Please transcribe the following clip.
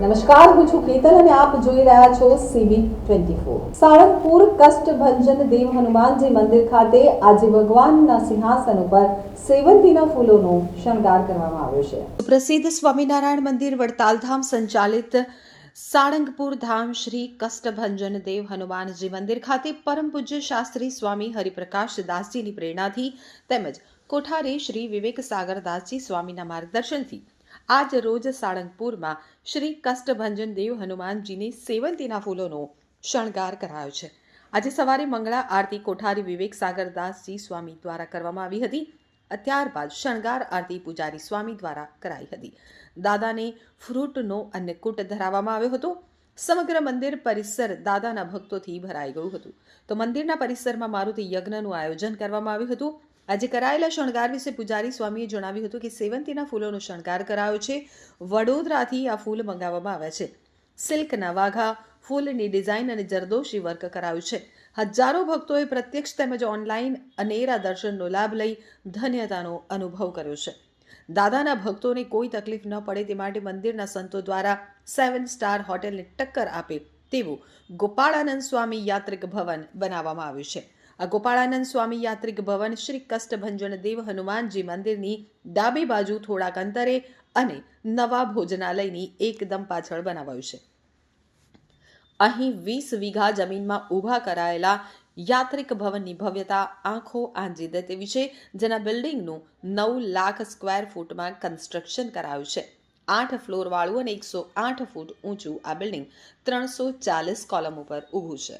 નમસ્કાર, હું છું કેતન અને આપ જોઈ રહ્યા છો CV twenty four. Salangpur Kashtabhanjan Dev Hanumanji મંદિર ખાતે આજે ભગવાનના સિંહાસન ઉપર સેવંતીના ફૂલોનો શણગાર કરવામાં આવ્યો છે. પ્રસિદ્ધ સ્વામિનારાયણ મંદિર વડતાલધામ સંચાલિત સાળંગપુર ધામ શ્રી કષ્ટભંજન દેવ હનુમાનજી મંદિર ખાતે પરમ પૂજ્ય શાસ્ત્રી સ્વામી હરિપ્રકાશ દાસજીની પ્રેરણાથી તેમજ કોઠારી શ્રી વિવેક સાગર દાસજી સ્વામીના માર્ગદર્શનથી આજ રોજ સાળંગપુરમાં શ્રી કષ્ટભંજન દેવ હનુમાનજીની સેવંતીના ફૂલોનો શણગાર કરાયો છે. આજે સવારે મંગળા આરતી કોઠારી વિવેક સાગરદાસજી સ્વામી દ્વારા કરવામાં આવી હતી. ત્યારબાદ શણગાર આરતી પૂજારી સ્વામી દ્વારા કરાઈ હતી. દાદાને ફ્રૂટનો અન્નકૂટ ધરાવવામાં આવ્યો હતો. સમગ્ર મંદિર પરિસર દાદાના ભક્તોથી ભરાઈ ગયું હતું. તો મંદિરના પરિસરમાં મારુતિ યજ્ઞનું આયોજન કરવામાં આવ્યું હતું. આજે કરાયેલા શણગાર વિશે પૂજારી સ્વામીએ જણાવ્યું હતું કે સેવંતીના ફૂલોનો શણગાર કરાયો છે. વડોદરાથી આ ફૂલ મંગાવવામાં આવ્યા છે. સિલ્કના વાઘા ફૂલની ડિઝાઇન અને જરદોશી વર્ક કરાયું છે. હજારો ભક્તોએ પ્રત્યક્ષ તેમજ ઓનલાઈન અનેરા દર્શનનો લાભ લઈ ધન્યતાનો અનુભવ કર્યો છે. દાદાના ભક્તોને કોઈ તકલીફ ન પડે તે માટે મંદિરના સંતો દ્વારા સેવન સ્ટાર હોટેલને ટક્કર આપે તેવું ગોપાળાનંદ સ્વામી યાત્રિક ભવન બનાવવામાં આવ્યું છે. આ ગોપાળાનંદ સ્વામી યાત્રિક ભવન શ્રી કષ્ટભંજન દેવ હનુમાનજી મંદિરની ડાબી બાજુ થોડાક અંતરે અને નવા ભોજનાલયની એકદમ પાછળ બનાવાયું છે. અહીં વીસ વીઘા જમીનમાં ઊભા કરાયેલા યાત્રિક ભવનની ભવ્યતા આંખો આંજી દે તેવી છે, જેના બિલ્ડિંગનું નવ લાખ સ્ક્વેર ફૂટમાં કન્સ્ટ્રક્શન કરાયું છે. આઠ ફ્લોરવાળું અને એકસો આઠ ફૂટ ઊંચું આ બિલ્ડિંગ ત્રણસો ચાલીસ કોલમ ઉપર ઊભું છે.